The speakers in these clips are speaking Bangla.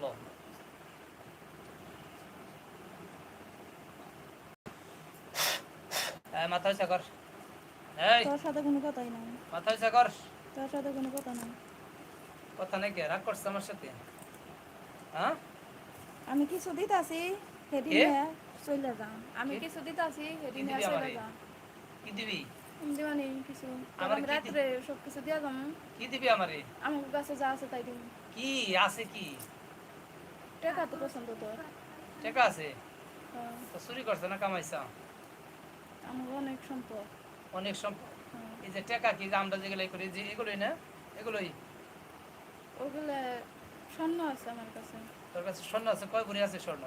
লো এই মাথা উঁচা কর এই তোর সাথে কোনো কথাই নাই। মাথা উঁচা কর তোর সাথে কোনো কথা নাই। কথা নাকি রাগ করছে আমার সাথে? হ্যাঁ? আমি কিছু কে? চলে আমি দিবি চলে আমারে? যাম কি দিবি? দিবানি কিছু। তোর আমারে আমি কি রাত্রে সব কিছু দিয়া যাম কি দিবি আমারে? আমার কাছে যা আছে তাই দিন কি? আছে কি? টাকা তো পছন্দ তোর টাকা আছে? হ্যাঁ, তো চুরি করছে না কামাইছা? আমার অনেক সম্পদ। অনেক সম্পদ। হ্যাঁ। এই যে টাকা কি আমরা যেগুলো করি যে এগুলোই না? এগুলোই? ওগুলো স্বর্ণ আছে আমার কাছে। তোর কাছে স্বর্ণ আছে? কয় ভরি আছে স্বর্ণ?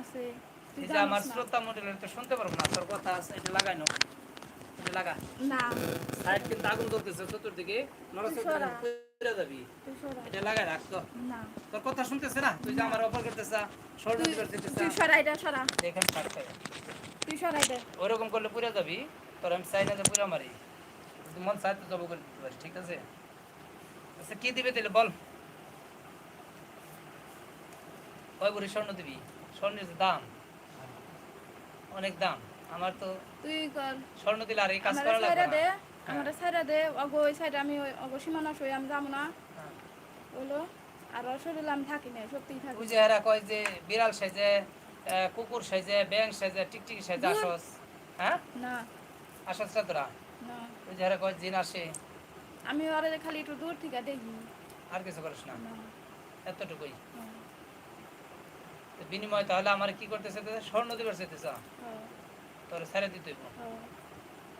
আছে। এই যে আমার না। শ্রোতা মন্ডলের তো শুনতে পারব না তোর কথা আছে এটা লাগাই এটা লাগা। না। সাইড কিন্তু আগুন ধরতেছে চতুর্দিকে। নড়াচড়া যাবি? এটা লাগাই রাখ তো তোর কথা শুনতেছে না? তুই যে আমার অফার করতেছ স্বর্ণ তুই তুই সরাই সরা। দেখেন থাকতে তুই সরাই ওরকম করলে পুরে যাবি তোর আমি চাই না যে পুরা মারি। মন চাই তো জব করে দিতে পারিস ঠিক আছে? আচ্ছা কি দিবে তাহলে বল। কয় স্বর্ণ দিবি? স্বর্ণের দাম। অনেক দাম। আমার তো তুই কর। স্বর্ণ দিলে আর এই কাজ করা লাগবে না। আমার সাইরা দে অগ ওই সাইডে আমি ওই অগ সীমানা সই আমি যাব না। বলো আর শরীরে আমি থাকি না সত্যিই থাকি ওই যে এরা কয় যে বিড়াল সাইজে কুকুর সাইজে ব্যাং সাইজে টিকটিকি সাইজে ধুর। আসস হ্যাঁ? না। আসস না তোরা? না। ওই যে এরা কয় জিন আসে আমি ওরে খালি একটু দূর থেকে দেখি। আর কিছু করিস না। এতটুকুই। তো বিনিময় তাহলে আমার কি করতেছে স্বর্ণ দিবার চাইতেছ। হ্যাঁ, তোর ছেড়ে দিতে।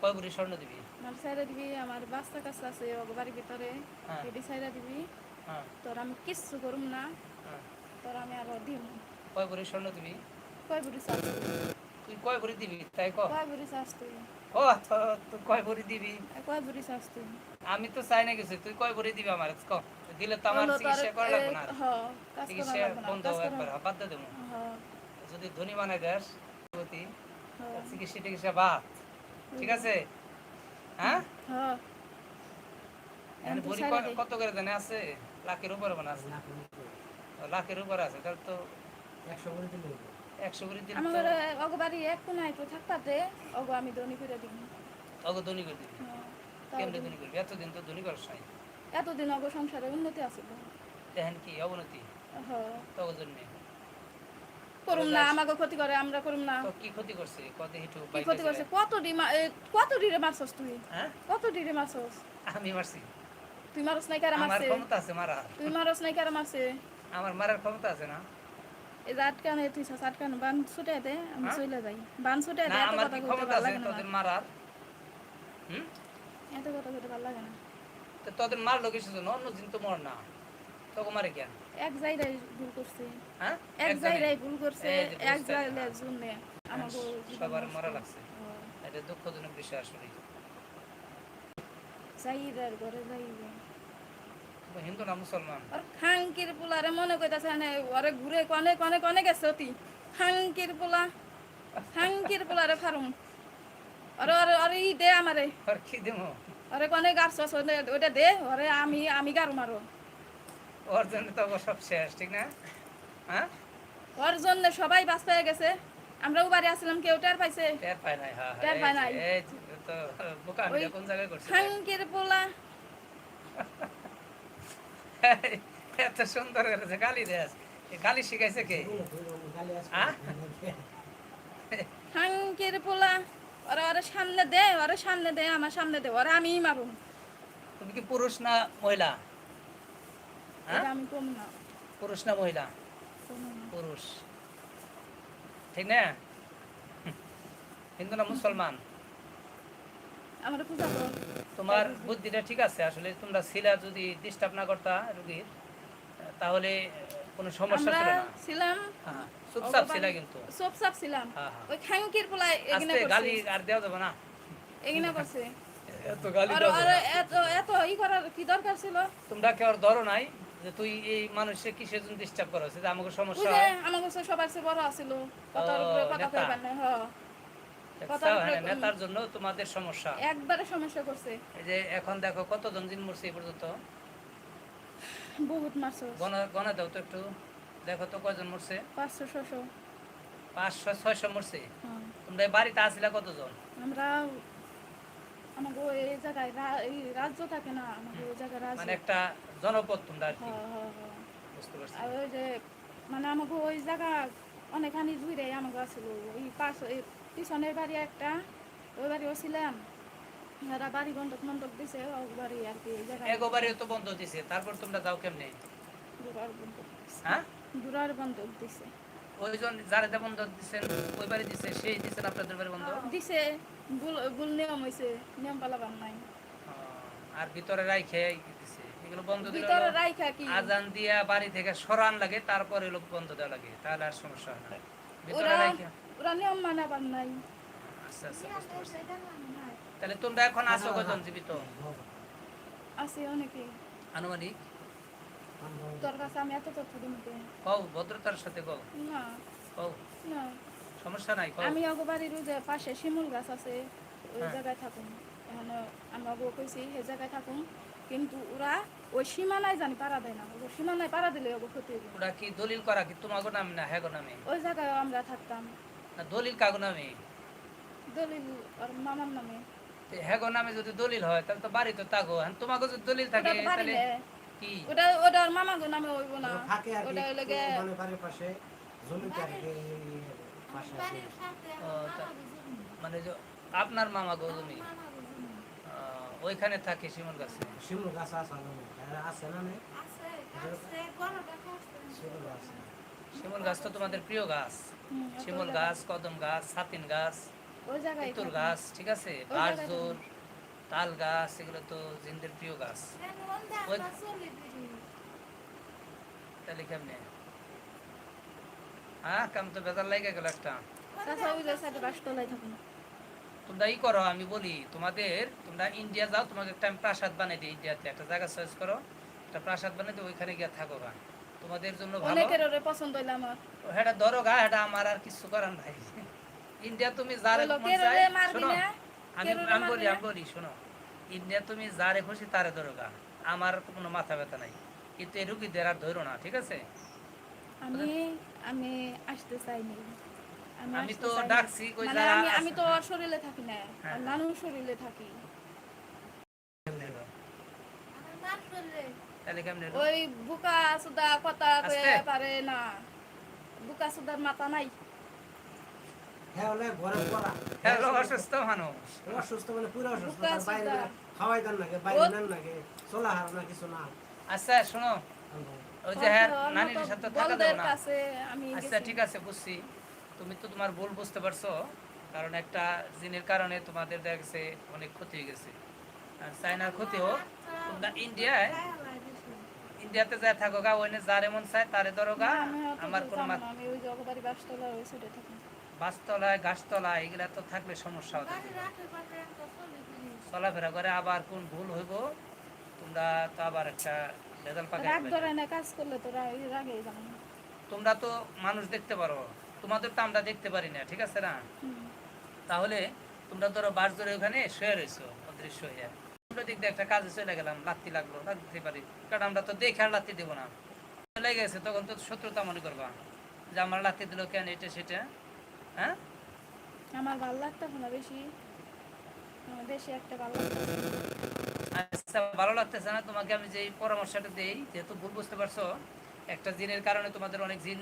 কয় ভরি স্বর্ণ দিবি। সাইরা দিবি আমার বাচ্চা কাছে আছে বাড়ির ভিতরে হ্যাঁ। এটি সাইরা দিবি। হ্যাঁ। তোর আমি কিচ্ছু করুম না। হ্যাঁ। তোর আমি আরও দিম। কয় ভরি স্বর্ণ দিবি? কয় তুই? কয় ভরি দিবি তাই ক? কয় বুড়ি চাস তুই? ও তো কয় ভরি দিবি? কয় চাস তুই? আমি তো চাই না কিছু তুই কয় ভরি দিবি আমার? ক? দিলে তো আমার চিকিৎসা করা লাগবে না চিকিৎসা বন্ধ একবার বাদ দেবো যদি ধনী দেস প্রতি চিকিৎসা টিকিৎসা বাদ। ঠিক আছে? হ্যাঁ? হ। ভরি ছাইড়া ক- দে। কত করে জানে আছে? লাখের উপরে মনে আছে। লাখের উপরে। আছে তাহলে তো একশো ভরি দিলে আমার তো ঘরে অগ বাড়ি এক কোনায় তো থাকতাতে অগ আমি দনি করে দিই অগো ধনী করে দিবি? হ, তাও কেমনে। ধনী করবি? এতদিন তো ধনী করস নাই এতদিন অগ সংসারে উন্নতি আছে তো। দেখেন কি অবনতি। হ। তখন জন্যে করুম না আমাকে ক্ষতি করে আমরা করুম না। তো কি ক্ষতি করছে? কত হিটু কি ক্ষতি করছে? কত কত ডিরে মারছস তুই? হ্যাঁ? কত ডিরে মারছস? আমি মারছি। তুই মারস নাই কারা আমার ক্ষমতা আছে মারা তুই মারস নাই কারা মারছে? আমার মারার ক্ষমতা আছে না? এই যে আটকানে তুই সাস আটকানে বান ছুটে দে আমি হ্যাঁ? চলে যাই। বান ছুটে দে এত কথা ক্ষমতা আছে? তোদের মারার? হুম? এত কথা কইতে ভালো লাগে না। তো তোদের মারলো কিছু জন্য? অন্য দিন তো মর না। তোকে মারে কেন? এক জায়গায় ভুল করছে। হ্যাঁ? এক? জায়গায়? ভুল করছে এক জায়গায় হ্যাঁ। জন্য আমাকে জীবন সবার মরা লাগছে। হ্যাঁ। এটা দুঃখজনক বিষয় আসলে। ঘরে যাইবে হিন্দু না মুসলমান? আর খাঙ্কির পোলারে মনে কইতাছে না ওরে ঘুরে কনে কনে কনে গেছে অতি। খাঙ্কির পোলা খাঙ্কির পোলারে ফারুম। আরে আরে আরে ই দে আমারে। আর কি দেবো? আরে কনে গাছ ওটা দে ওরে আমি আমি গারু মারো। ওর জন্য তো সব শেষ ঠিক না? হ্যাঁ? ওর জন্য সবাই বাস পেয়ে গেছে। আমরাও বাড়ি আসলাম কেউ টের পাইছে? টের পায় নাই হ্যাঁ টের পায় নাই। এই তো বোকা ওই কোন জায়গায় করছে? পোলা। এত সুন্দর করেছে গালি এ গালি শিখাইছে কে? হ্যাঁ পোলা। ওরে ওরে সামনে দে ওরে সামনে দে আমার সামনে দে ওরে আমি মারুম। তুমি কি পুরুষ না মহিলা হ্যাঁ এটা আমি কম না পুরুষ না মহিলা? পুরুষ। ঠিক না? হিন্দু না মুসলমান? তোমার বুদ্ধিটা ঠিক আছে আসলে তোমরা ছিলা যদি ডিস্টার্ব না করতা রুগীর তাহলে কোনো সমস্যা ছিল না। ছিলাম হ্যাঁ চুপচাপ ছিল কিন্তু। চুপচাপ ছিলাম। হ্যাঁ, হ্যাঁ। ওই খাঙ্কির পোলা এগিনে আস্তে গালি আর দেওয়া যাবে না। এগিনে করছে। এত গালি আর আর। এত এত ই করার কি দরকার ছিল? তোমরা কেউ ধরো নাই? যে তুই এই মানুষকে কিসের জন্য ডিস্টার্ব করো যে আমাকে সমস্যা হয়। আমার কাছে সবার চেয়ে বড় আছিল। কথার উপরে কথা। কইবার উপরে হ্যাঁ, নেতার জন্য তোমাদের সমস্যা। একবারে সমস্যা করছে। এই যে এখন দেখো কতজন জিন মরছে এই পর্যন্ত? বহুত গনা গনা দাও তো একটু। দেখো তো কয়জন মরছে? পাঁচশো ছশো পাঁচশো ছয়শো মরছে? হ্যাঁ। তোমরা বাড়িতে আসিলা কতজন? আমরা আমাকে এই জায়গায় এই রাজ্য থাকে না আমাকে ওই জায়গায় রাজ্য। মানে একটা জনপদ তোমরা আর কি। হ্যাঁ, হ্যাঁ, হ্যাঁ। বুঝতে পারছি। আর ওই যে মানে আমাকে ওই জায়গা অনেকখানি দূরে আমাকে আছিল। ওই পাশ এই পিছনের বাড়ি একটা ওই বাড়িও ছিলাম। এরা বাড়ি বন্ধক মন্ডক দিছে ওই বাড়ি আর কি তো বন্ধ দিছে তারপর তোমরা যাও কেমনে? দুরার বন্ধক হ্যাঁ? দুরার বন্ধক দিছে। ওইজন যারা যা বন্ধ দিচ্ছেন ওই বাড়ি দিছে সেই দিচ্ছেন আপনাদের বাড়ি বন্ধ? দিছে ভুল ভুল নিয়ম হয়েছে নিয়ম পালাবার নাই। আর ভিতরে রাইখে দিছে এগুলো বন্ধ দিলে ভিতরে রাইখা কি? আজান দিয়া বাড়ি থেকে সরান লাগে তারপরে লোক বন্ধ দেওয়া লাগে তাহলে আর সমস্যা হয় না। ভিতরে ওরা ওরা নিয়ম নাই। আচ্ছা আচ্ছা তাহলে তোমরা এখন আসো কজন জীবিত? আছে অনেকে আনুমানিক? তোর কাছে আমি এত তথ্য দিব কও ভদ্রতার সাথে কও। না। কও। না। সমস্যা নাই কও। আমি অগো যে পাশে শিমুল গাছ আছে ওই হ্যাঁ। জায়গায় থাকুন এখানে আমরা বউ কইছি সেই জায়গায় থাকুন কিন্তু ওরা ওই সীমানায় জানি পাড়া দেয় না। ওই সীমানায় পাড়া দিলে ওগো ক্ষতি হবে। ওরা কি দলিল করা কি? তোমাকে নামে না হ্যাগো নামে? ওই জায়গায় আমরা থাকতাম। না দলিল কাগো নামে? দলিল আর মামার নামে। হ্যাগো নামে যদি দলিল হয় তাহলে তো বাড়ি তো তাগো। তোমাকে যদি দলিল থাকে তাহলে ওটা ওটা আর মামাগো নামে হইব না। ওটা হইলে গে মানে পাশে মানে যে আপনার মামা গৌতমী ওইখানে থাকে শিমুল গাছে? শিমুল গাছ আছে আছে না? শিমুল গাছ শিমুল গাছ তো তোমাদের প্রিয় গাছ। শিমুল গাছ কদম গাছ ছাতিন গাছ ওই জায়গায় গাছ ঠিক আছে? বাঁশজোর তাল গাছ এগুলো তো জিন্দের প্রিয় গাছ। তাহলে কেমনে? হ্যাঁ কাম তো বেজার লাগে গেল একটা। তোমরা ই করো আমি বলি তোমাদের তোমরা ইন্ডিয়া যাও তোমাকে একটা আমি প্রাসাদ বানাই দিই ইন্ডিয়াতে একটা জায়গা চয়েস করো একটা প্রাসাদ বানাই দিই ওইখানে গিয়ে থাকো গা। তোমাদের জন্য ভালো। অনেকের পছন্দ হইলে আমার। হেটা ধরো গা হেটা আমার আর কিছু করার নাই। ইন্ডিয়া তুমি যারে মন চায়, শোনো? আমি আমি বলি আমি বলি শোনো। ইন্ডিয়া তুমি যারে খুশি তারে ধরো গা। আমার কোনো মাথা ব্যথা নাই। কিন্তু এই রুগীদের আর ধরো না ঠিক আছে? আমি আমি আসতে চাইনি। আমি তো ডাকছি, কই মানে যারা আমি আমি তো ওর শরীরে থাকি না হ্যাঁ। আর নানুর শরীরে থাকি। তাহলে কেমনে ওই বুকা সুদা কথা কয়ে পারে না। বুকা সুদার মাথা নাই হ্যাঁ, ওলে ঘরে পড়া। হ্যাঁ লোক অসুস্থ মানুষ। অসুস্থ মানে পুরো অসুস্থ। বাইরে খাওয়াই দেন নাকি, বাইরে নেন নাকি, চলা হার না কিছু না। আচ্ছা শোনো। ওই যে হ্যাঁ নানির সাথে থাকা দেবো না। আচ্ছা ঠিক আছে বুঝছি। তুমি তো তোমার ভুল বুঝতে পারছ কারণ একটা জিনের কারণে তোমাদের দেখা গেছে অনেক ক্ষতি হয়ে গেছে। আর চাইনার ক্ষতি হোক ইন্ডিয়ায় ইন্ডিয়াতে যা থাকো গা ওইনে যার এমন চায় তারে ধরো গা আমার কোনো যাব আমি ওই জগবাড়ি বাসতলা ওই সাইডে থাকি। বাসতলায় গাছতলায় এগুলা তো থাকলে সমস্যা হতে। চলাফেরা করে আবার কোন ভুল হইব তোমরা তো আবার একটা রেজাল্ট পাকে না কাজ করলে তো রাগে তোমরা তো মানুষ দেখতে পারো তোমাদের তো আমরা দেখতে পারি না ঠিক আছে না? তাহলে তোমরা ধরো বাস ধরে ওখানে শুয়ে রয়েছো অদৃশ্য হয়ে উল্টো দিক দিয়ে একটা কাজে চলে গেলাম লাত্তি লাগল লাগতে পারি। কারণ আমরা তো দেখে আর লাত্তি দেবো না। চলে গেছে তখন তো শত্রুতা মনে করবা যে আমার লাত্তি দিল কেন এটা সেটা। হ্যাঁ? আমার ভালো লাগতেছে না বেশি। বেশি একটা ভালো আচ্ছা ভালো লাগতেছে না। তোমাকে আমি যে পরামর্শটা দেই যেহেতু ভুল বুঝতে পারছ একটা জিনের কারণে তোমাদের অনেক জিন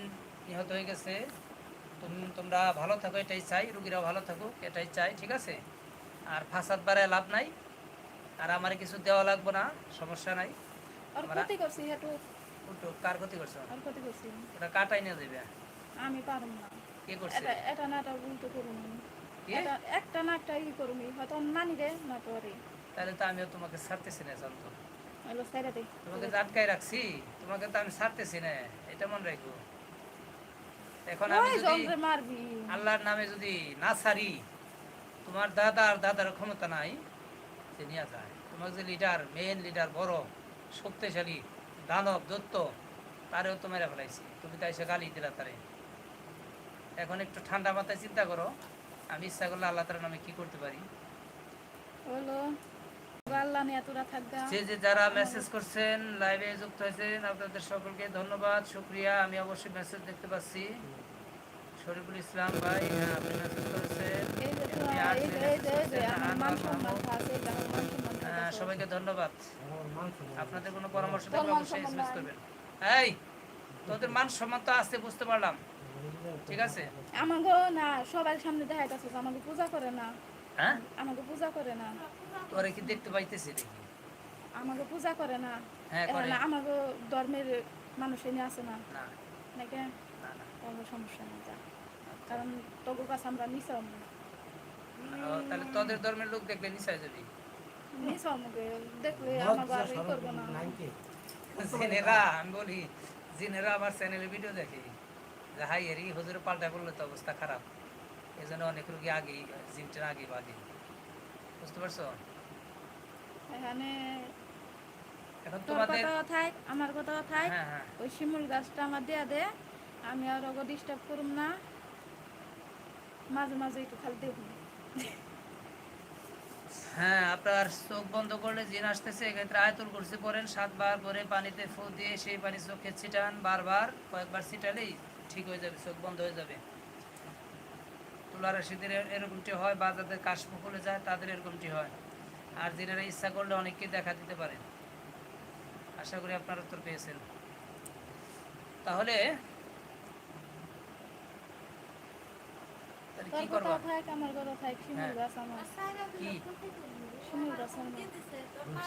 নিহত হয়ে গেছে। তুমি তোমরা ভালো থাকো এটাই চাই। রুগীরাও ভালো থাকুক এটাই চাই ঠিক আছে? আর ফাসাদ বাড়ায় লাভ নাই। আর আমার কিছু দেওয়া লাগবে না সমস্যা নাই। কার ক্ষতি করছ? আর ক্ষতি করছি। ওটা কাটাই নিয়ে দেবে আমি পারব না। কে করছে? এটা এটা না এটা উল্টো করুন এটা একটা না একটা ই করুন হয়তো নানি রে না তোরে তাহলে তো আমিও তোমাকে ছাড়তেছি না জানতো হলো সাইডে দে। তোমাকে আটকাই রাখছি তোমাকে তো আমি ছাড়তেছি না এটা মনে রাখো। এখন আমি যদি আল্লাহর নামে যদি না ছাড়ি তোমার দাদা আর দাদার ক্ষমতা নাই নিয়ে যায়। তোমার যে লিডার মেন লিডার বড় শক্তিশালী দানব দত্ত তারেও তো মেরে ফেলাইছি। তুমি তাই সে গালি দিলা তারে। এখন একটু ঠান্ডা মাথায় চিন্তা করো। আমি ইচ্ছা করলে আল্লাহ তার নামে কি করতে পারি? হলো আল্লাহ নিয়ে তোরা থাকবা যে যে যারা মেসেজ করছেন লাইভে যুক্ত হয়েছেন আপনাদের সকলকে ধন্যবাদ শুক্রিয়া। আমি অবশ্যই মেসেজ দেখতে পাচ্ছি। শরীফুল ইসলাম ভাই আপনি মেসেজ করেছেন। এই যে এমনি তোরা- আর এই যে যে এই message যে এই যে করেছেন, আমার আনোয়ার সম্মান মাহমুদ। আছে এই যে আমার সম্মান আছে। সবাইকে ধন্যবাদ। আপনাদের কোনো পরামর্শ থাকলে অবশ্যই করবেন। এই তোদের মান সম্মান তো আছে বুঝতে পারলাম। ঠিক আছে? আমাকে না সবার সামনে আমাকে পূজা করে না। হ্যাঁ? আমাকে পূজা করে না। তোরে কি দেখতে পাইতেছি দেখি আমাকে পূজা করে না। হ্যাঁ করে। আমাকে ধর্মের মানুষ এনে আছে না। না। নাকি? না না। কোনো সমস্যা নেই যা। কারণ তোর কাছে আমরা তাহলে তোদের ধর্মের লোক দেখলে নিশ্চয় যাবি নিছাম দেখলে আমাকে আর করব না? জিনেরা আমি বলি জিনেরা আবার চ্যানেলে ভিডিও দেখে। যে হাই এরি হুজুরে পাল্টা করলে তো অবস্থা খারাপ। এই জন্য অনেক রোগী আগেই আগে বাগে বুঝতে পারছ? এখানে এখন তোমাদের কথা থাক আমার কথা থাক। হ্যাঁ হ্যাঁ। ওই শিমুল গাছটা আমার দেয়া দে আমি আর ওকে ডিস্টার্ব করুম না। মাঝে মাঝে একটু খালি দেখুন। হ্যাঁ আপনার চোখ বন্ধ করলে জিন আসতেছে এক্ষেত্রে আয়তুল কুরসি পড়েন সাতবার পরে পানিতে ফু দিয়ে সেই পানি চোখে ছিটান বারবার কয়েকবার ছিটালেই ঠিক হয়ে যাবে, চোখ বন্ধ হয়ে যাবে। তুলা রাশিদের এরকমটি হয়, বা যাদের কাশফু খুলে যায়, তাদের এরকমটি হয়। আর জিনেরা ইচ্ছা করলে অনেককে দেখা দিতে পারেন আশা করি আপনার উত্তর পেয়েছেন। তাহলে হ্যাঁ।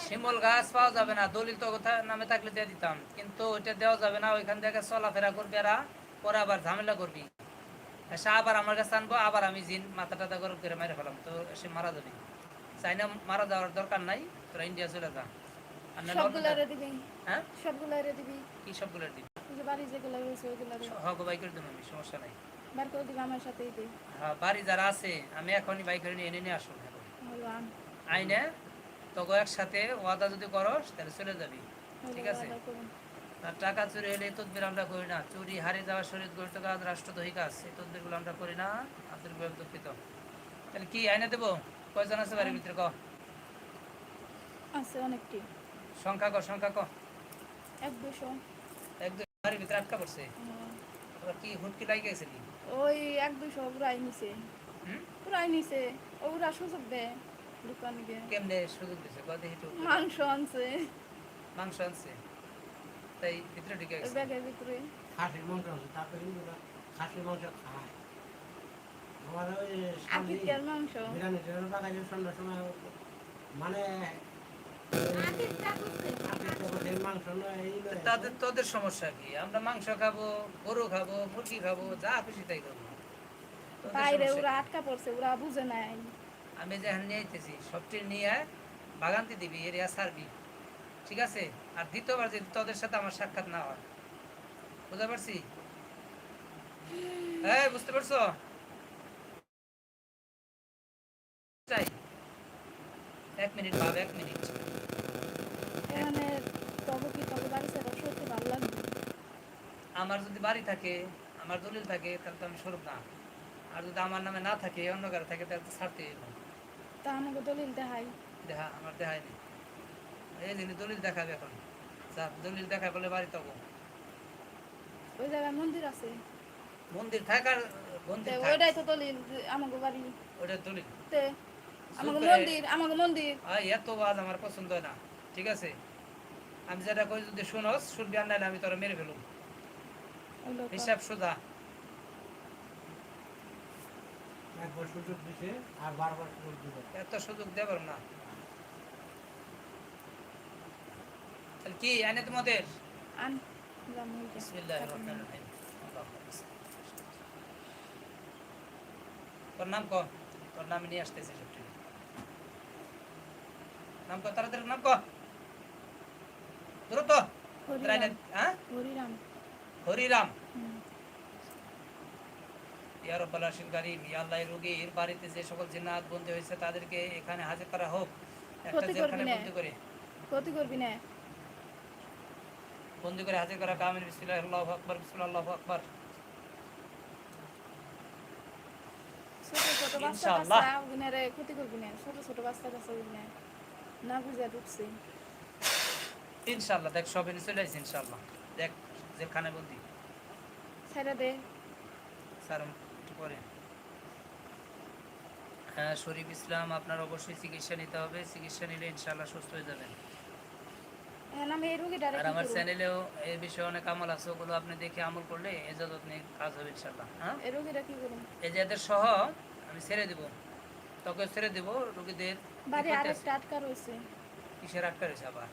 শিমুল গাছ পাওয়া যাবে না, দলিল তো নামে থাকলে দিয়ে দিতাম। কিন্তু ওইটা দেওয়া যাবে না, ওইখান থেকে চলাফেরা করবে এরা। পরে আবার ঝামেলা করবি। এসে আবার আমার কাছে আনব আবার আমি জিন মাথা টাথা গরম করে মেরে ফেলাম। তো সে মারা যাবে। চাইনা মারা যাওয়ার দরকার নাই তোরা ইন্ডিয়া চলে যা। দিবি। হ্যাঁ? সবগুলা দিবি। কি সবগুলো দিবি? বাড়ি যেগুলো রয়েছে ওইগুলা রে হক বাই করে আমি সমস্যা নাই। বার করে দিবি আমার সাথেই দে। হ্যাঁ বাড়ি যারা আছে আমি এখনই বাইক করে নিয়ে এনে নিয়ে আসুন আইনে তোকে একসাথে ওয়াদা যদি করস তাহলে চলে যাবি। ঠিক আছে। আর টাকা চুরি হলে এই তদবির আমরা করি না। চুরি হারিয়ে যাওয়া শরীর গঠিত কাজ রাষ্ট্রদ্রোহী কাজ এই তদবিরগুলো আমরা করি না। আপনাদের বিভাগ দুঃখিত। তাহলে কি আইনে দেবো? কয়জন আছে বাড়ির ভিতরে? ক। আছে অনেকটি। সংখ্যা ক সংখ্যা ক। এক দুশো এক দুই বাড়ির ভিতরে আটকা পড়ছে। ওরা কি হুটকি লাগে গেছিলি ওই এক দুশো পুরাই নিছে। পুরাই নিছে। ওরা সুযোগ দেয় দোকান গিয়ে কেমনে সুযোগ দিছে? কত হিটু মাংস আনছে। মাংস আনছে? তাই ভিতরে ঢুকে গেছে। ব্যাগের ভিতরে। খাসির মাংস আছে, তারপরে খাসির মাংস খায়। আমার ওই স্বামী মাংস। বিরিয়ানি টিরিয়ানি পাকাইছে সন্ধ্যার সময় মানে। তাদের তোদের সমস্যা কি? আমরা মাংস খাব গরু খাব মুরগি খাব যা খুশি তাই খাব। বাইরে ওরা আটকা পড়ছে ওরা বুঝে নাই। আমি যেখানে নিয়ে আইতেছি সবটি নিয়ে বাগানতে দিবি এরিয়া সারবি ঠিক আছে? আর দ্বিতীয়বার যদি তোদের সাথে আমার সাক্ষাৎ না হয়। বুঝতে পারছি? হ্যাঁ বুঝতে পারছ? এক মিনিট ভাব এক মিনিট। আমার যদি বাড়ি থাকে আমার দলিল থাকে তাহলে তো আমি স্বরূপ না। আর যদি আমার নামে না থাকে অন্য কারও থাকে তাহলে তো ছাড়তে। তা আমাকে দলিল দেখাই। দেখা আমার দেখায় নি এই দলিল দেখাবে এখন। যা দলিল দেখায় বলে বাড়ি তবু। ওই জায়গায় মন্দির আছে। মন্দির থাকার মন্দির ওইটাই তো দলিল যে বাড়ি। ওটা দলিল। তে আমাকে মন্দির আমাকে মন্দির। আয় এত বাজ আমার পছন্দ না। ঠিক আছে? আমি যেটা কই যদি শুনোস শুনবি আর নাইলে আমি তোরা মেরে ফেলুম। হিসাব সোজা। একবার সুযোগ দিছে আর বারবার সুযোগ দিবে এত সুযোগ দেবার না। তাহলে কি এনে তোমাদের আন বিসমিল্লাহির রহমানির রহিম। তোর নাম ক? তোর নাম নিয়ে আসতেছি সবটি নাম ক? তাড়াতাড়ি নাম ক? দ্রুত। হরিরাম। হ্যাঁ? হরিরাম। হরিরাম। হুম। ইয়া রব্বাল আরশিল কারীম ইয়া আল্লাহ এই রোগীর বাড়িতে যে সকল জিন্নাত বন্দী হয়েছে তাদেরকে এখানে হাজির করা হোক। একটা। বন্দি করে। ক্ষতি করবি না। বন্দি করে হাজির করা কামিল বিসমিল্লাহ আল্লাহু আকবার বিসমিল্লাহ আল্লাহু আকবার। ছোট ছোট বাচ্চা ইনশাআল্লাহ। কাচ্চা ক্ষতি করবি না ছোট ছোট বাচ্চা কাচ্চা ওগুনা না বুঝে ঢুকছি ইনশাল্লাহ দেখ সব এনে চলে আসছে ইনশাল্লাহ দেখ যেখানে বলতি ছেড়ে দে। স্যার একটু পরে। হ্যাঁ শরীফ ইসলাম আপনার অবশ্যই চিকিৎসা নিতে হবে। চিকিৎসা নিলে ইনশাল্লাহ সুস্থ হয়ে যাবেন এখন আমি এই রুগীটারে আর আমার? চ্যানেলেও এই বিষয়ে অনেক আমল আছে ওগুলো আপনি দেখে আমল করলে এজাজত নিয়ে কাজ হবে ইনশাল্লাহ হ্যাঁ? এই যে এদের সহ আমি ছেড়ে দেবো তোকে ছেড়ে দেবো রোগীদের কিসের আটকা রয়েছে আবার?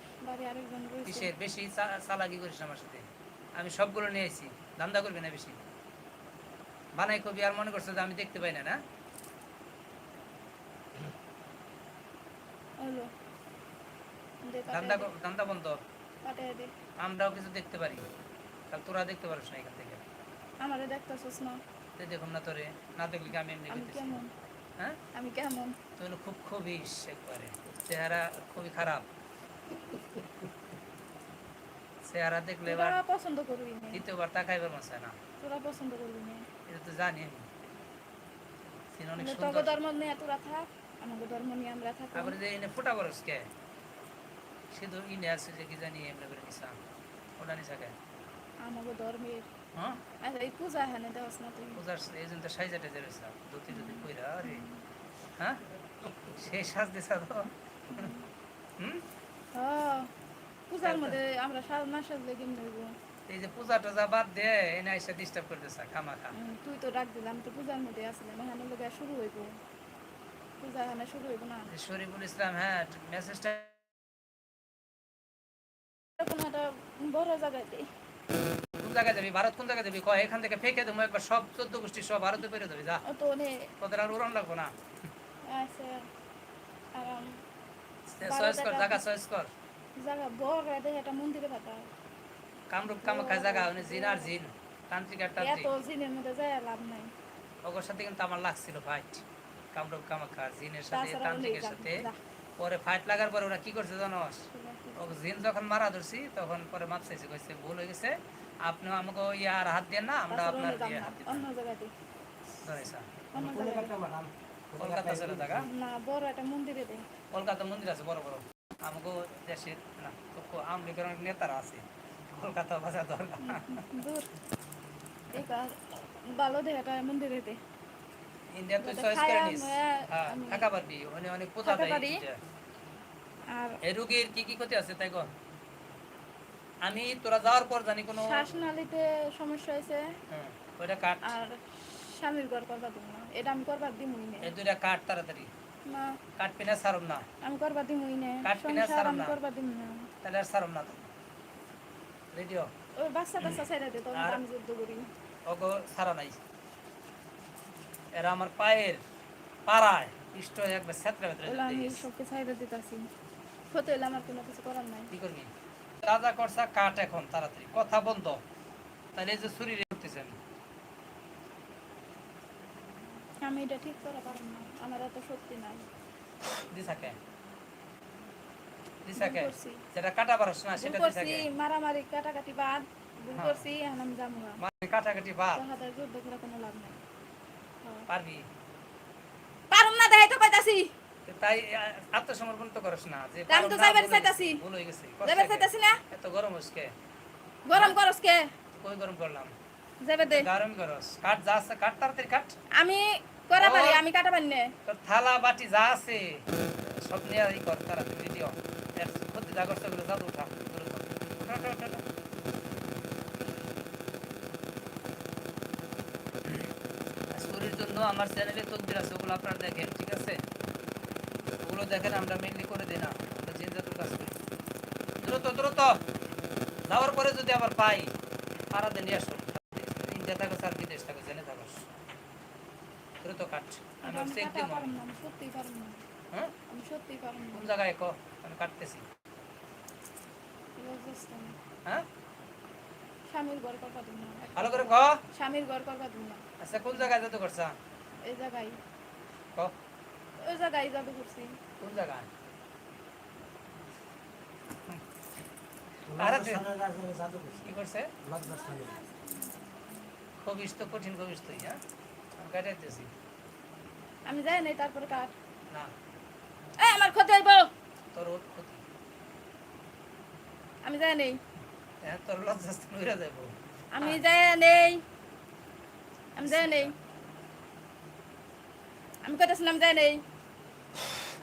কিসের? বেশি চালাকি করিস আমার সাথে। আমি সবগুলো নিয়ে এসেছি ধান্দা করবি না বেশি? বানাই কবি আর মনে করছে যে আমি দেখতে পাই না না? হলো। দে ধান্দা বন্ধ। পাঠায় দে। আমরাও কিছু দেখতে পারি। তাহলে তোরা দেখতে পারিস না এখান থেকে। আমারে দেখতেছস না। তুই না তোরে। না দেখলি আমি এমনি করতেছি? হ্যাঁ? আমি কেমন? তুই খুব খবিস একবারে। চেহারা খুবই খারাপ। চেহারা দেখলে তোরা পছন্দ করবি না। দ্বিতীয়বার তাকাইবার মনে চায় না। তোরা পছন্দ করবি না। এটা তো জানি আমি। সুন্দর। ধর্ম নিয়ে তোরা থাক আমাকে ধর্ম নিয়ে আমরা থাকব তারপরে যে এনে ফোটা বরস কে? শুধু ইনে আছে যে কি জানি এমনি করে নিসা ওটা নিসা কে? আমাকে ধর্মের। হ্যাঁ? আচ্ছা এই পূজা এখানে দেওয়াস না তুই? পূজার এই জন্য তো সাইজা টেজে রয়েছে ধুতি ধুতি কইরা আরে। হ্যাঁ? সেই সাজ দিছা তো। হুম? হ্যাঁ। পূজার মধ্যে আমরা সাজ না সাজলে কেমন হইব? এই যে পূজা টুজা বাদ দে এনে এসে ডিস্টার্ব করতেছে খামা খা তুই তো ডাক দিলাম তো পূজার মধ্যে আসলাম এখানে লোক শুরু হইব। পূজা এখানে শুরু হইব না? শরীফুল ইসলাম হ্যাঁ মেসেজটা বড় জায়গায় দে কোন জায়গায় যাবি? ভারত কোন জায়গায় যাবি? কয় এখান থেকে ফেকে দেবো একবার সব চোদ্দ গোষ্ঠী সব ভারতে পেরে দেবে যা। তো তোদের আর উড়ান লাগবো না। আছে কর জায়গা চয়েস কর। জায়গা বড় দেখে একটা মন্দিরে ভাতা কামরূপ কামাখ্যা জায়গা মানে জিন আর জিন। তান্ত্রিক আর এত তান্ত্রিক মধ্যে যায় লাভ নাই। ওগোর সাথে কিন্তু আমার লাগছিল ফাইট কামরূপ কামাখ্যা জিনের সাথে তান্ত্রিকের সাথে। পরে ফাইট লাগার পরে ওরা কি করছে জানোস ও জিন যখন মারা ধরছি তখন পরে মাপ চাইছে কইছে ভুল হয়ে গেছে। আপনি আমাকে ইয়ার হাত দেন না আমরা আপনার অন্য দিয়ে হাত না, অন্য জায়গায় কলকাতা না বড় একটা মন্দিরে দে। কলকাতা মন্দির আছে বড় বড়। আমাকে দেশের না আমলিগের অনেক নেতারা আছে। কলকাতা বাজার দরকার দূর। ভালো দেখে একটা মন্দিরে দে। ইন্ডিয়া তুই যাতে চয়েস করে নিস। হ্যাঁ থাকা পারবি অনেক অনেক থাকা দেয় আর এই রোগীর কি কি ক্ষতি আছে তাই গো আমি তোরা যাওয়ার পর জানি কোনো শ্বাসনালীতে সমস্যা হয়েছে। হ্যাঁ, ওইটা কাট। আর স্বামীর ঘর করবার দিব না। এটা আমি করবার দিমই না। এই দুইটা কাট তাড়াতাড়ি। না। কাটবি না সারম না। আমি করবার দিমই না। কাটবি না, সংসার ছাড়ো আমি না। করবার দিম না। তাহলে আর সারম না রেডিও ওই বাচ্চা টাচ্চা ছেড়ে দে আর? আমি যুদ্ধ করি। ওগো সারা নাই। এরা আমার পায়ের পাড়ায় ইষ্ট হয়ে একবার সেতরা ভেতরে আমি সবকে ছাইড়ে দিতেছি। ক্ষতি হলে আমার কোনো কিছু করার নাই। কি করবি? তাজা করছা কাট এখন তাড়াতাড়ি। কথা বন্ধ। তাহলে এই যে ছুরি করতেছে আমি এটা ঠিক করা পারব না। আমার এত শক্তি নাই। ভুল করছি। যেটা কাটা পারস না সেটা দিশাকে মারামারি কাটাকাটি বাদ। ভুল হ্যাঁ। করছি আমি যাব মানে কাটাকাটি বাদ। হাতে যুদ্ধ করে কোনো লাভ নাই। পারবি? পারুম না দেখাই তো পাইতাছি। তাই আত্মসমর্পণ তো করস না যে আমি তো যাইবার চাইতাছি। ভুল হয়ে গেছে লাগে। চাইতাছি না? এত গরম হসকে গরম করস কে? কই গরম করলাম? যাবে দে। গরম করস। কাট যা আছে কাট তাড়াতাড়ি কাট। আমি করা পারি আমি কাটা পারি না। তোর থালা বাটি যা আছে সব নিয়ে কর তাড়াতাড়ি এর ক্ষতি যা করছে ওগুলো যা উঠা দ্রুত। উঠা, উঠা, উঠা, উঠা। আর শরীর জন্য আমার চ্যানেলে তকদির আছে ওগুলো আপনারা দেখেন ঠিক আছে? ওগুলো দেখেন আমরা মেনলি করে দিই না আমরা জিনজাতুর কাজ করি। দ্রুত দ্রুত! যাওয়ার পরে যদি আবার পাই পাড়াতে নিয়ে আসো ইন্ডিয়া থাকো আর বিদেশ থাকো জেনে থাকো। দ্রুত কাট। আমি চেক দিব হ্যাঁ? কোন জায়গায় কো? আমি কাটতেছি। হ্যাঁ? স্বামীর ঘর করবা দিম ভালো করে ক। স্বামীর ঘর করবা দিম আচ্ছা কোন জায়গায় যেতে করছা? এই জায়গায়। ক? ওই জায়গায় যাবে করছি। কোন জায়গায়? লজ্জাস্থানের রাজা জাদু করছে। কি করছে? লজ্জাস্থানে তো কঠিন খবিস তুই হ্যাঁ? আমি কাটাইতেছি। আমি যাই নাই তারপরে কাট না। এই আমার ক্ষতি হইব। তোর ক্ষতি। আমি যাই নেই। হ্যাঁ তোর লজ্জাস্থান যাব আমি যাই নেই। আমি যাই নেই। আমি কইতেছিলাম যাই নেই।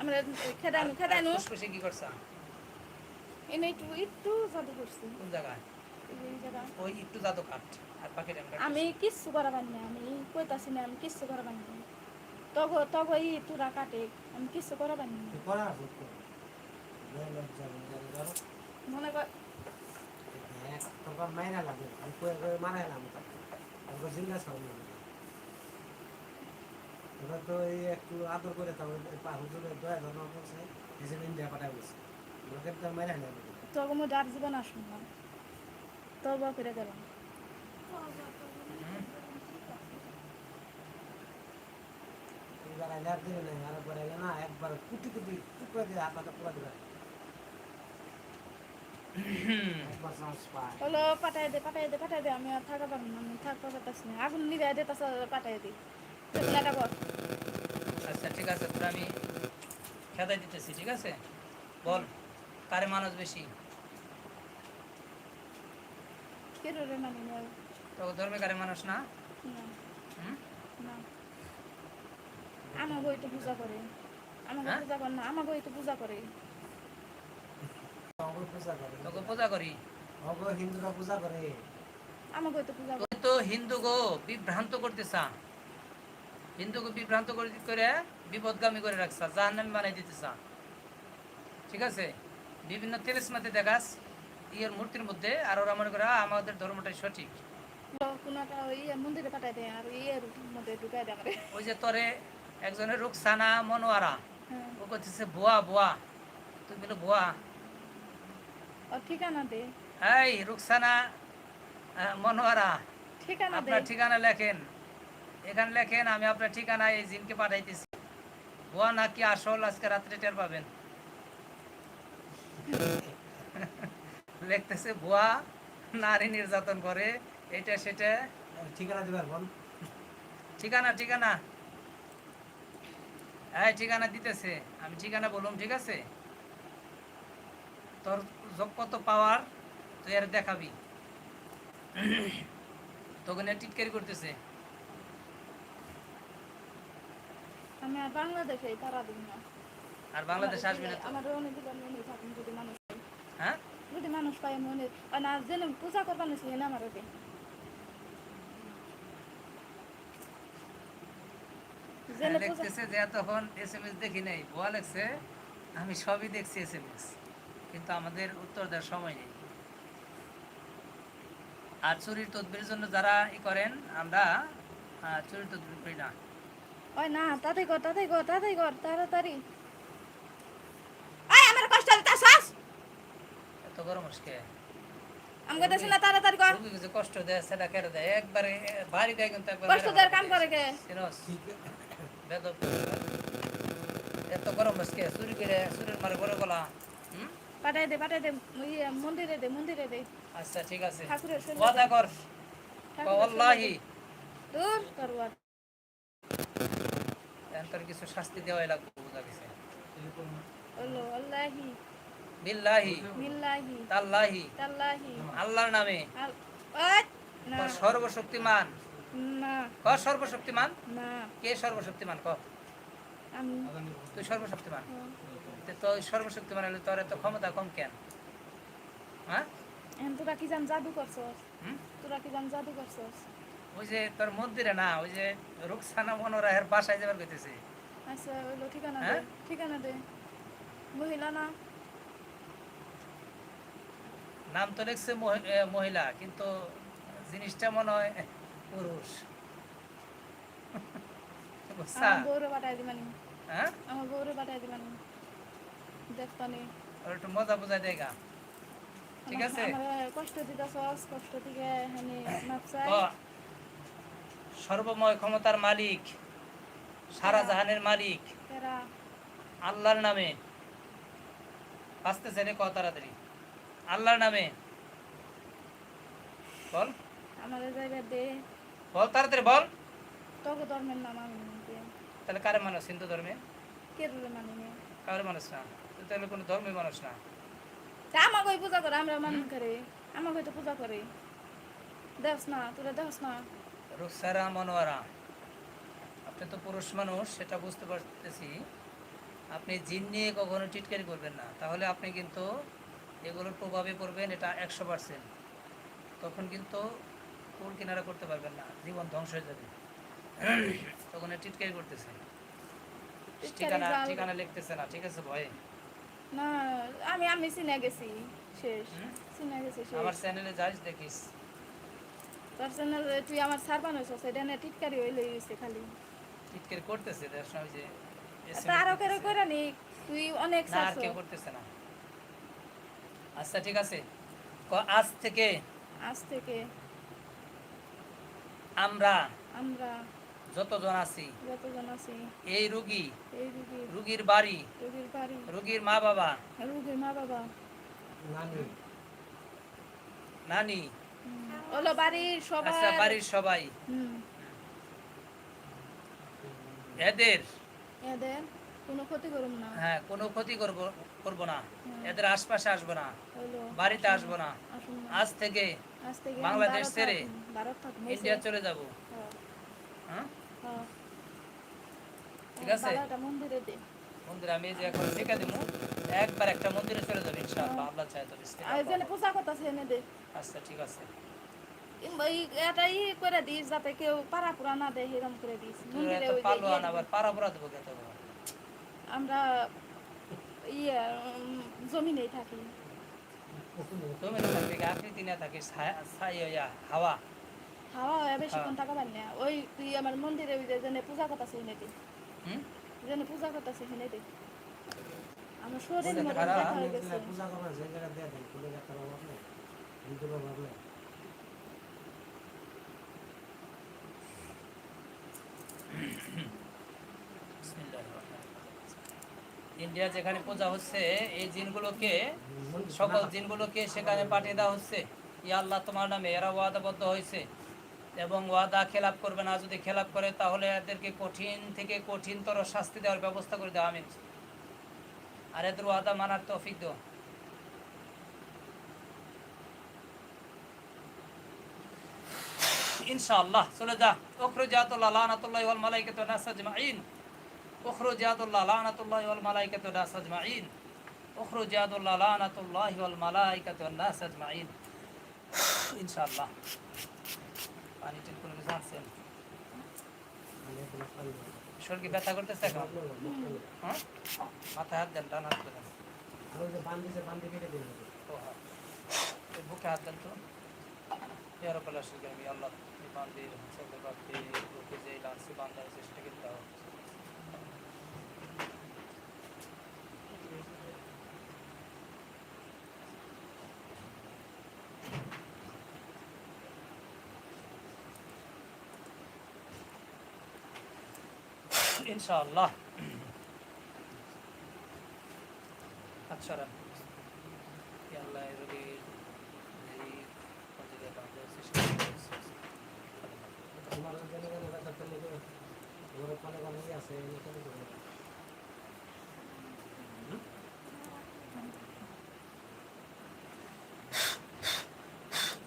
আমরা খেদাই খেদাই নু। ফুসফুসে কি করছা? এনে একটু একটু জাদু করছি। কোন জায়গায়। ওই একটু জাদু কাট আর পাখি ড্যাম কাট আমি কিচ্ছু করা পারি না আমি কইতাছি না আমি কিচ্ছু করা পারি না তগ তগ ই তুরা কাটে আমি কিচ্ছু করা পারি না করা মনে কর হ্যাঁ তোর লাগে আমি কয়ে মারাইলাম তারপর সামনে ওরা তো এই একটু আদর করে তারপর হুজুরের দয়া ধর্ম করছে এসে ইন্ডিয়া পাঠায় বলছে। ওকে তো মারাইলাম তগ মধ্যে আর জীবন আসুন না। তব করে গেলাম। এবার না আর একবার না একবার কুটি কুটি টুকরা দিয়ে পুরা দিবে। হলো পাঠাই দে পাঠাই দে পাঠাই দে আমি আর থাকা পারব না আমি থাকতে পারতাছি না আগুন নিবে দে তাছাড়া পাঠাই দিই কর। আচ্ছা ঠিক আছে তোর আমি খেদাই দিতেছি ঠিক আছে? বল কারে মানুষ বেশি? তো ধর্মে কারে মানুষ না? বই পূজা করে। আমাকে হ্যাঁ? পূজা করে না আমার বই তো পূজা করে। পূজা করে। তোকে পূজা করি? অগ হিন্দুরা পূজা করে। আমার বই তো পূজা করে তো হিন্দু গো বিভ্রান্ত করতেছা। হিন্দুকে বিভ্রান্ত করে বিপদগামী করে রাখছা জাহান্নামী বানাই দিতেছা। ঠিক আছে? বিভিন্ন তেলেসমাতে দেখাস ইয়ের মূর্তির মধ্যে আর ওরা মনে করে আমাদের ধর্মটাই সঠিক। কোনো ওই যে তোরে একজনের রুকসানা মনোয়ারা হ্যাঁ। ও করতেছে বুয়া বুয়া। তুই বলে বুয়া? ঠিকানা দে। এই রুকসানা মনোয়ারা। ঠিকানা ঠিকানা লেখেন। এখানে লেখেন আমি আপনার ঠিকানা এই জিনকে পাঠাইতেছি। ভুয়া নাকি আসল আজকে রাত্রে টের পাবেন। লিখতেছে ভুয়া নারী নির্যাতন করে এটা সেটা ঠিকানা দিবার বল। ঠিকানা ঠিকানা। হ্যাঁ ঠিকানা দিতেছে আমি ঠিকানা বলুম ঠিক আছে? তোর য- কত পাওয়ার তুই আর দেখাবি। তোকে নিয়ে টিটকারি করতেছে। আর বাংলাদেশে তারা দিন না। আর বাংলাদেশ আসবি না আমার অনেক দিন মনে থাকুন যদি মানুষ হ্যাঁ? যদি মানুষ পাই মনে না জেনে পূজা করবার নিছি এনে আমার ওকে। জেনে যে তখন এস এম এস দেখি নাই। ভুয়া লেখছে আমি সবই দেখছি এস এম এস কিন্তু আমাদের উত্তর দেওয়ার সময় নেই। আর চুরির তদবির জন্য যারা ই করেন আমরা চুরির তদবির করি না। ওই না তাড়াতাড়ি কর তাড়াতাড়ি কর তাড়াতাড়ি কর তাড়াতাড়ি। আয় আমার কষ্ট দিতে শ্বাস এত গরম হসকে আমি কইতেছি না তাড়াতাড়ি কর। রুগীকে যে কষ্ট দেয় সেটা কেটে দেয়। একবারে ভারী দেয় কিন্তু একবার কষ্ট দেওয়ার কাম করে কে? চিনস? বেদব। এত গরম হসকে চুরি করে চুরির মারে বড় গলা। পাঠাই দে পাঠাই দে ইয়ে, মন্দিরে দে মন্দিরে দে। আচ্ছা ঠিক আছে। ঠাকুরের ওয়াদা কর। ওয়াল্লাহি। দূর করবার এখন তোর কিছু শাস্তি দেওয়াই লাগবে বোঝা গেছে। বিল্লাহি। বিল্লাহি। তাল্লাহি। তাল্লাহি। আল্লাহর নামে। সর্বশক্তিমান। না। ক সর্বশক্তিমান? না। কে সর্বশক্তিমান? ক আমি। তুই সর্বশক্তিমান। হ্যাঁ। তো সর্বশক্তিমান হলে তোর এত ক্ষমতা কম কেন? হ্যাঁ? তোরা কি জান জাদু করছস? হুম? তোরা কি জান জাদু করছস? ওই যে তোর মন্দিরে না ওই যে রুকসানা মনোরাহের বাসায় যাবার কইতেছে। আচ্ছা হইল ঠিকানা দে হ্যাঁ? ঠিকানা দে। মহিলা না? নাম তো লিখছে মহিলা কিন্তু জিনিসটা মনে হয় পুরুষ। বউরে পাঠাই দিবানি। হ্যাঁ? আমার বউরে পাঠাই দিবানি। দেখতানি একটু মজা বুঝাই দেগা ঠিক আছে? কষ্ট দিতেছস কষ্ট থেকে হানি নাপসাই ক, সর্বময় ক্ষমতার মালিক সারা জাহানের মালিক আল্লাহর নামে। আসতেছে রে ক তাড়াতাড়ি? আল্লাহর নামে। বল। আমার জায়গা দে। বল তাড়াতাড়ি বল। তোকে ধর্মের নাম আমি তাহলে কারে মানুষ হিন্দু ধর্মে? কে মানি নে। কারে মানুষ না? তুই তাহলে কোনো ধর্মের মানুষ না। আমাকে পূজা করে আমরা মানুষ করে। আমাকে তো পূজা করে। দেখ না তোরা দেখ না। রুকসারা মনোয়ারা। আপনি তো পুরুষ মানুষ সেটা বুঝতে পারতেছি। আপনি জিন নিয়ে কখনো টিটকারি করবেন না। তাহলে আপনি কিন্তু এগুলোর প্রভাবে পড়বেন এটা একশো পার্সেন্ট তখন কিন্তু কোল কিনারা করতে পারবেন না জীবন ধ্বংস হয়ে যাবে। তখন টিটকারি করতেছে। ঠিকানা ঠিকানা লিখতেছে না ঠিক আছে ভয়ে? না আমি আমি চিনে গেছি শেষ? চিনে গেছি আমার চ্যানেলে যাইস দেখিস। তোর চ্যানেল তুই আমার সার বানাইছ সেটা না টিটকারি হইলে হইছে খালি। টিটকারি করতেছে দেখ ওই যে তারও করে করে নি তুই অনেক না আর সারছ করতেছে না। আচ্ছা ঠিক আছে। আজ থেকে আজ থেকে। আমরা আমরা যতজন আছি যতজন আছি এই রুগী এই রুগীর রুগীর বাড়ি রুগীর বাড়ি রুগীর মা বাবা রুগীর মা বাবা নানি। নানি হুম। ওলো বাড়ির সবাই। আচ্ছা বাড়ির সবাই। এদের? এদের কোনো ক্ষতি করুম না। হ্যাঁ কোনো ক্ষতি করব করব না। এদের আশপাশে আসব না। বাড়িতে আসব না। আজ থেকে আজ থেকে বাংলাদেশ ছেড়ে ইন্ডিয়া চলে যাব। হ্যাঁ, হ্যাঁ? হ্যাঁ। ঠিক আছে? মন্দিরে আমি যে এখন দিব একবার একটা মন্দিরে চলে যাবে ইনশাআল্লাহ আল্লাহ চায় তো বিসমিল্লাহ। আর যেন পূজা করতেছে এনে দে। আচ্ছা ঠিক আছে। এটা ই করে দিস যাতে কেউ পাড়া পুরা না দেয় এরকম করে দিস। মন্দিরে ওই যে পালো ইয়ে আবার পারা পরা দেবো কত আমরা ইয়ে জমিনেই থাকি। তুমি না থাকবে কি? আকৃতি না থাকে ছায়া- ছায়া ইয়া, হাওয়া। হাওয়া হয় বেশিক্ষণ হ্যাঁ। টাকা পান না। ওই তুই আমার মন্দিরে ওই যে যেন পূজা করতেছে এনে দে। হুম? যেন পূজা করতেছে এনে দে। আমার শরীর মন্দিরে ব্যথা হয়ে গেছে। পূজা করা সেই জায়গা দিয়ে দেন কোনো একটা অভাব নেই। হিন্দুর অভাব নেই বিসমিল্লাহির রহমানির রহিম। ইন্ডিয়া যেখানে পূজা হচ্ছে এই জিনগুলোকে সকল জিনগুলোকে সেখানে পাঠিয়ে দেওয়া হচ্ছে। ইয়া আল্লাহ তোমার নামে এরা ওয়াদাবদ্ধ হয়েছে। এবং ওয়াদা খেলাপ করবে না। যদি খেলাপ করে তাহলে এদেরকে কঠিন থেকে কঠিনতর শাস্তি দেওয়ার ব্যবস্থা করে দেওয়া আমিন। আর এদের ওয়াদা মানার তৌফিক দেওয়া ইনশাআল্লাহ চলে যা উখরুজাতুল্লাহ লানাতুল্লাহি ওয়াল মালাইকাতু ওয়ান নাস আজমাইন উখরুজাতুল্লাহ লানাতুল্লাহি ওয়াল মালাইকাতু ওয়ান নাস আজমাইন উখরুজাতুল্লাহ লানাতুল্লাহি ওয়াল মালাইকাতু ওয়ান নাস আজমাইন ইনশাআল্লাহ পানি টেন কোনো কিছু আনছেন আমি কোনো পারি না। শরীর কি ব্যথা করতেছে এখন? হ্যাঁ? মাথায় হাত দেন ডান হাত করে হ্যাঁ। বুকে হাত দেন তো। ইয়ার উপর আসলে আমি আল্লাহ বান্দির হাসপাতাল বান্দি বুকে যে লাঞ্চে বান্দার চেষ্টা করতে হবে। আছে এই কোনো কোনো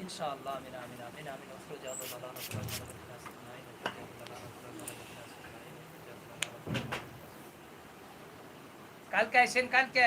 ইনশাআল্লাহ আমিন আমিন আমিন আমিন। কালকে আসেন কালকে